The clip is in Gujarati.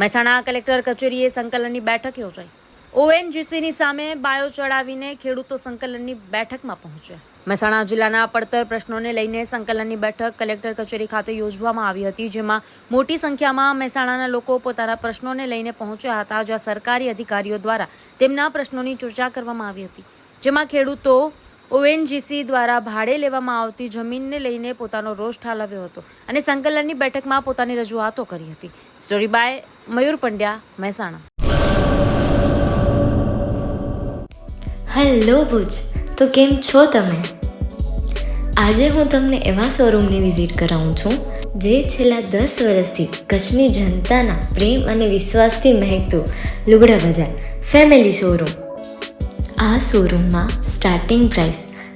મહેસાણા કલેક્ટર કચેરીએ સંકલનની બેઠક યોજાઈ. ઓએનજીસીની સામે બાયો ચડાવીને ખેડૂતો સંકલનની બેઠકમાં પહોંચ્યા. મહેસાણા જિલ્લાના પડતર પ્રશ્નોને લઈને સંકલનની બેઠક કલેક્ટર કચેરી ખાતે યોજવામાં આવી હતી, જેમાં મોટી સંખ્યામાં મહેસાણાના લોકો પોતાના પ્રશ્નોને લઈને પહોંચ્યા હતા, જ્યાં સરકારી અધિકારીઓ દ્વારા તેમના પ્રશ્નોની ચર્ચા કરવામાં આવી હતી. જેમાં ખેડૂતો ઓએનજીસી દ્વારા ભાડે લેવામાં આવતી જમીનને લઈને પોતાનો રોષ ઠાલવ્યો હતો અને સંકલનની બેઠકમાં પોતાની રજૂઆતો કરી હતી. Story by Mayur Pandya, Mehsana. Hello Bhuj, તો કેમ છો તમે? આજે હું તમને એવા શોરૂમની વિઝિટ કરાવું છું, જે છેલ્લા દસ વર્ષથી કચ્છની જનતાના પ્રેમ અને વિશ્વાસથી મહેકતું લુગડા બજાર, ફેમિલી શોરૂમ. આ શોરૂમમાં સ્ટાર્ટિંગ પ્રાઇસ